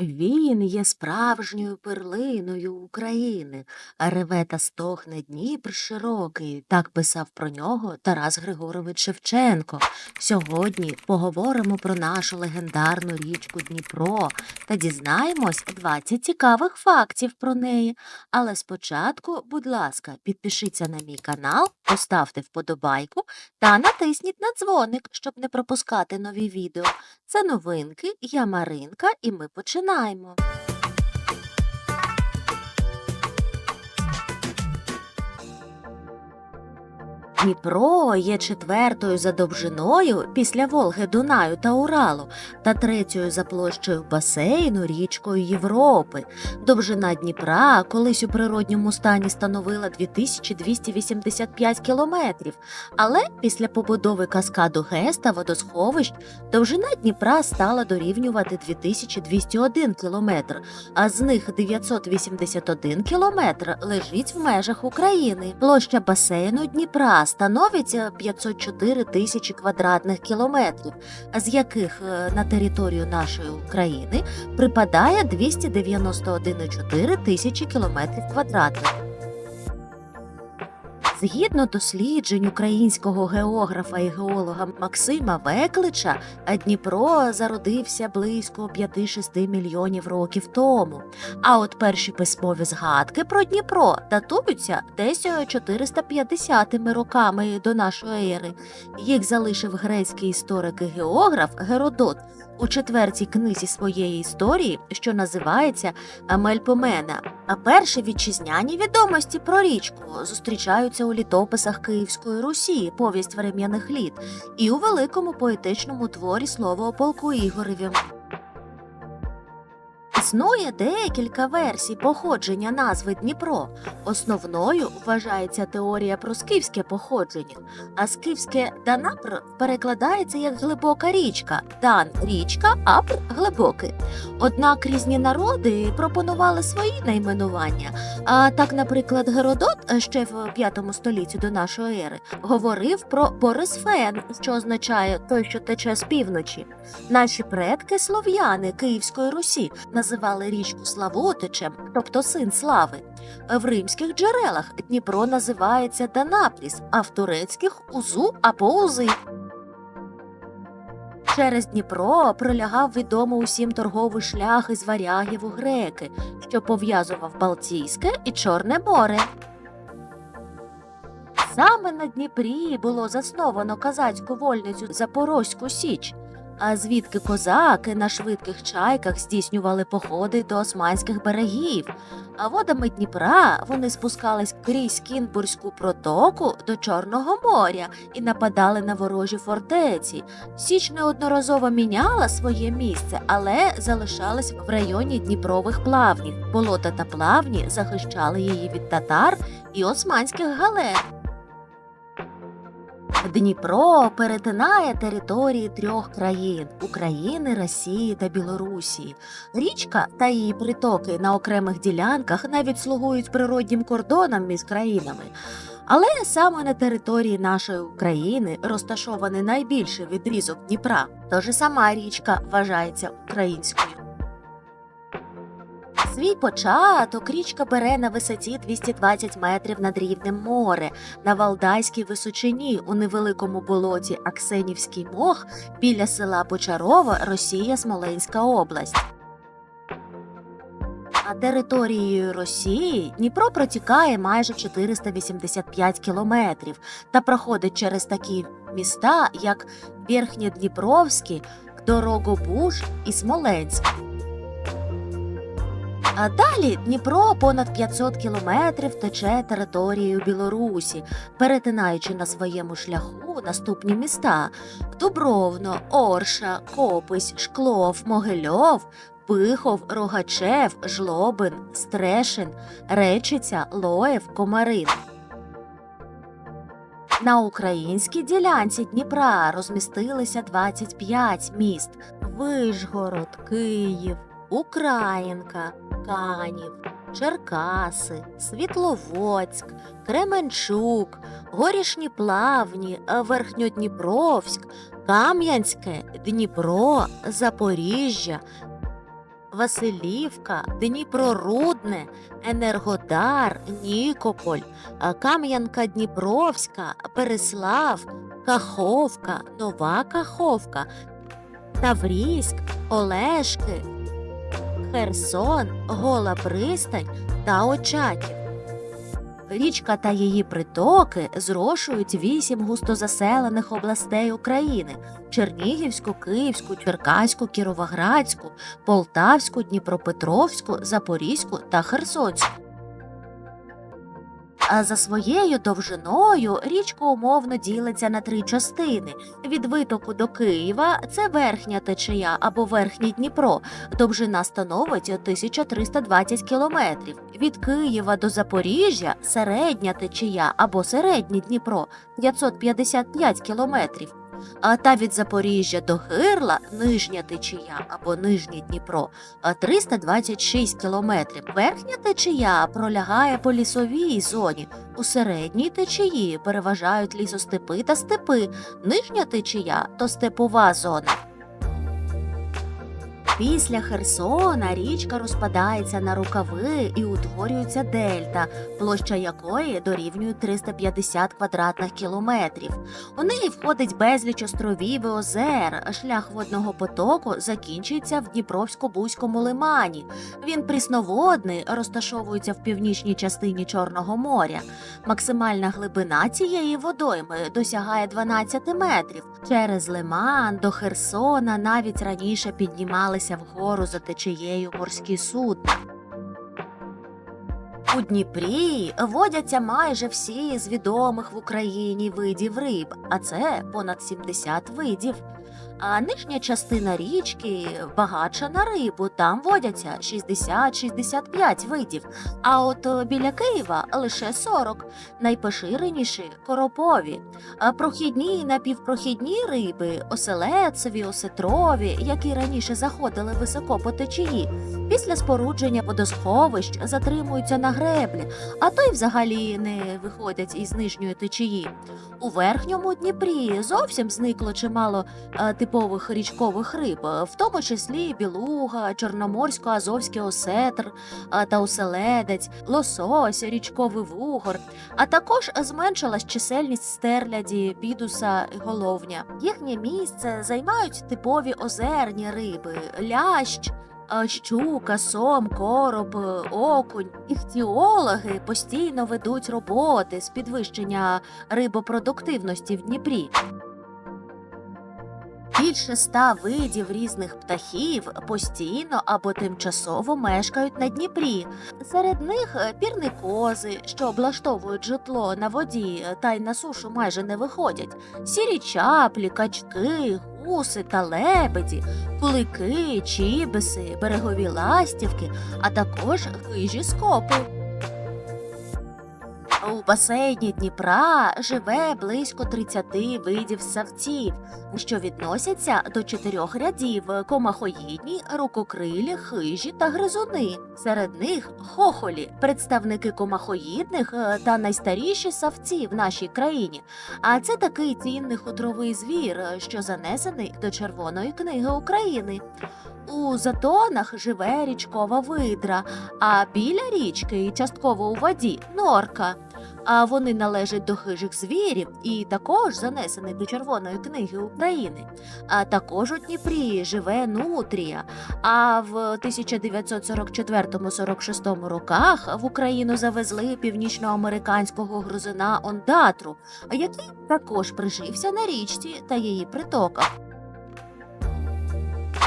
Він є справжньою перлиною України, а реве та стогне Дніпр широкий. Так писав про нього Тарас Григорович Шевченко. Сьогодні поговоримо про нашу легендарну річку Дніпро та дізнаємось 20 цікавих фактів про неї. Але спочатку, будь ласка, підпишіться на мій канал, поставте вподобайку та натисніть на дзвоник, щоб не пропускати нові відео. Це новинки, я Маринка, і ми починаємо. Дніпро є четвертою за довжиною після Волги, Дунаю та Уралу та третьою за площею басейну річкою Європи. Довжина Дніпра колись у природньому стані становила 2285 кілометрів, але після побудови каскаду ГЕС та водосховищ довжина Дніпра стала дорівнювати 2201 кілометр, а з них 981 кілометр лежить в межах України. Площа басейну Дніпра становить е, 504 тисячі квадратних кілометрів, з яких е, на територію нашої України припадає 291,4 тисячі кілометрів квадратних. Згідно досліджень українського географа і геолога Максима Веклича, Дніпро зародився близько 5-6 мільйонів років тому. А от перші письмові згадки про Дніпро датуються десь 450 роками до нашої ери. Їх залишив грецький історик і географ Геродот у четвертій книзі своєї історії, що називається Мельпомена. А перші вітчизняні відомості про річку зустрічаються у літописах Київської Русі, повість врем'яних літ, і у великому поетичному творі слово о полку Ігореві. Існує декілька версій походження назви Дніпро. Основною вважається теорія про скіфське походження, а скіфське Данапр перекладається як глибока річка, дан річка, апр глибокий. Однак різні народи пропонували свої найменування. А так, наприклад, Геродот ще в 5 столітті до нашої ери говорив про Борисфен, що означає той, що тече з півночі. Наші предки слов'яни Київської Русі річку Славутичем, тобто син слави. В римських джерелах Дніпро називається Данапріс, а в турецьких Узу або Узи. Через Дніпро пролягав відомий усім торговий шлях із варягів у греки, що пов'язував Балтійське і Чорне море. Саме на Дніпрі було засновано казацьку вольницю Запорозьку Січ, а звідки козаки на швидких чайках здійснювали походи до османських берегів. А водами Дніпра вони спускались крізь Кінбурзьку протоку до Чорного моря і нападали на ворожі фортеці. Січ неодноразово міняла своє місце, але залишалась в районі Дніпрових плавнів. Болота та плавні захищали її від татар і османських галер. Дніпро перетинає території трьох країн України, Росії та Білорусі. Річка та її притоки на окремих ділянках навіть слугують природнім кордоном між країнами. Але саме на території нашої України розташований найбільший відрізок Дніпра, тож і сама річка вважається українською. Свій початок річка бере на висоті 220 метрів над рівнем море на Валдайській височині у невеликому болоті Аксенівський мох біля села Почарова, Росія, Смоленська область. А територією Росії Дніпро протікає майже 485 кілометрів та проходить через такі міста, як Верхнєдніпровський, Дорогобуж і Смоленськ. А далі Дніпро понад 500 кілометрів тече територією Білорусі, перетинаючи на своєму шляху наступні міста: Дубровно, Орша, Копись, Шклов, Могильов, Пихов, Рогачев, Жлобин, Стрешин, Речиця, Лоєв, Комарин. На українській ділянці Дніпра розмістилися 25 міст: Вишгород, Київ, Українка, Канів, Черкаси, Світловодськ, Кременчук, Горішні Плавні, Верхньодніпровськ, Кам'янське, Дніпро, Запоріжжя, Василівка, Дніпрорудне, Енергодар, Нікополь, Кам'янка Дніпровська, Переслав, Каховка, Нова Каховка, Таврійськ, Олешки, Херсон, Гола Пристань та Очаків. Річка та її притоки зрошують вісім густозаселених областей України: Чернігівську, Київську, Черкаську, Кіровоградську, Полтавську, Дніпропетровську, Запорізьку та Херсонську. За своєю довжиною річка умовно ділиться на три частини. Від витоку до Києва це верхня течія або верхній Дніпро. Довжина становить 1320 кілометрів. Від Києва до Запоріжжя середня течія або середній Дніпро 555 кілометрів. А та від Запоріжжя до Гирла нижня течія або нижнє Дніпро а 326 кілометрів. Верхня течія пролягає по лісовій зоні. У середній течії переважають лісостепи та степи. Нижня течія то степова зона. Після Херсона річка розпадається на рукави і утворюється дельта, площа якої дорівнює 350 квадратних кілометрів. У неї входить безліч островів і озер. Шлях водного потоку закінчується в Дніпровсько-Бузькому лимані. Він прісноводний, розташовується в північній частині Чорного моря. Максимальна глибина цієї водойми досягає 12 метрів. Через лиман до Херсона навіть раніше піднімалися вгору за течією морські судна. У Дніпрі водяться майже всі з відомих в Україні видів риб, а це понад 70 видів. А нижня частина річки багатша на рибу, там водяться 60-65 видів. А от е, біля Києва лише 40, найпоширеніші коропові. А прохідні і напівпрохідні риби, оселедцеві, осетрові, які раніше заходили високо по течії, після спорудження водосховищ затримуються на греблі, а то й взагалі не виходять із нижньої течії. У верхньому Дніпрі зовсім зникло чимало е, типових річкових риб, е, в тому числі білуга, чорноморсько-азовський осетр е, та оселедець, лосось, річковий вугор, а також зменшилась чисельність стерляді, і головня. Їхнє місце займають типові озерні риби, лящ. е, Щука, сом, короб, е, окунь. Іхтіологи постійно ведуть роботи з підвищення рибопродуктивності в Дніпрі. Більше ста видів різних птахів постійно або тимчасово мешкають на Дніпрі. Серед них е, пірникози, що облаштовують житло на воді е, та й на сушу майже не виходять, сірі чаплі, качки, гуси та лебеді, кулики, чібиси, берегові ластівки, а також хижі скопи. Басейні Дніпра живе близько 30 видів савців, що відносяться до чотирьох рядів комахоїдні, рукокрилі, хижі та гризуни. Серед них хохолі, представники комахоїдних е, та найстаріші савці в нашій країні. А це такий цінний хутровий звір, е, що занесений до Червоної книги України. У затонах живе річкова видра, а біля річки частково у воді норка. А вони належать до хижих звірів і також занесені до Червоної книги України. А також у Дніпрі живе нутрія. А в 1944-46 роках в Україну завезли північноамериканського грузина ондатру, який також прижився на річці та її притоках.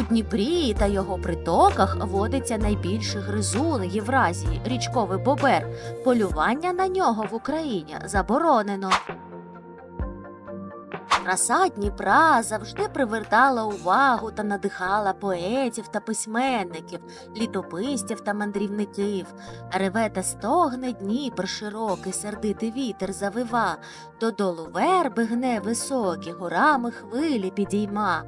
У Дніпрі та його притоках водиться найбільший гризун Євразії, річковий бобер. Полювання на нього в Україні заборонено. Краса Дніпра завжди привертала увагу та надихала поетів та письменників, літописців та мандрівників. Реве та стогне Дніпр широкий, сердитий вітер завива, додолу верби гне високі, горами хвилі підійма.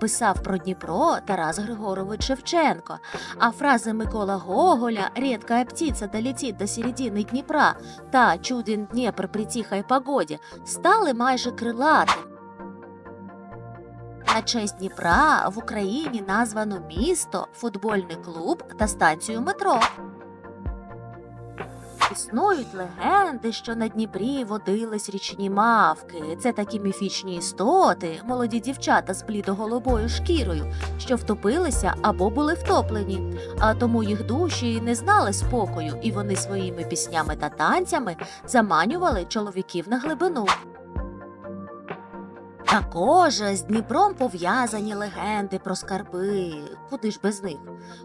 Писав про Дніпро Тарас Григорович Шевченко. А фрази Микола Гоголя «Редкая птиця долетить до середини Дніпра» та «Чуден Дніпр при тихій погоді» стали майже крилатими. На честь Дніпра в Україні названо місто, футбольний клуб та станцію метро. Існують легенди, що на Дніпрі водились річні мавки. Це такі міфічні істоти, молоді дівчата з блідо-голубою шкірою, що втопилися або були втоплені, а тому їх душі не знали спокою, і вони своїми піснями та танцями заманювали чоловіків на глибину. Також з Дніпром пов'язані легенди про скарби. Куди ж без них?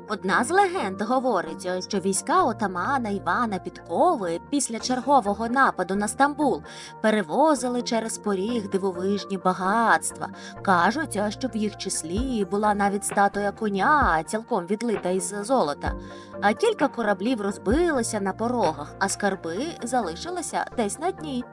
Одна з легенд говорить, що війська отамана Івана Підкови після чергового нападу на Стамбул перевозили через поріг дивовижні багатства. Кажуть, що в їх числі була навіть статуя коня, цілком відлита із золота. А кілька кораблів розбилися на порогах, а скарби залишилися десь на дні.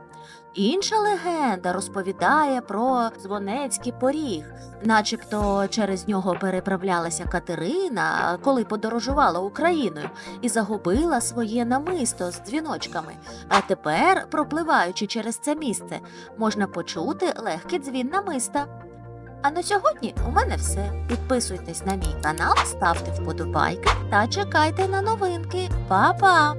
Інша легенда розповідає про Дзвонецький поріг, начебто через нього переправлялася Катерина, коли подорожувала Україною, і загубила своє намисто з дзвіночками. А тепер, пропливаючи через це місце, можна почути легкий дзвін намиста. А на сьогодні у мене все. Підписуйтесь на мій канал, ставте вподобайки та чекайте на новинки. Па-па!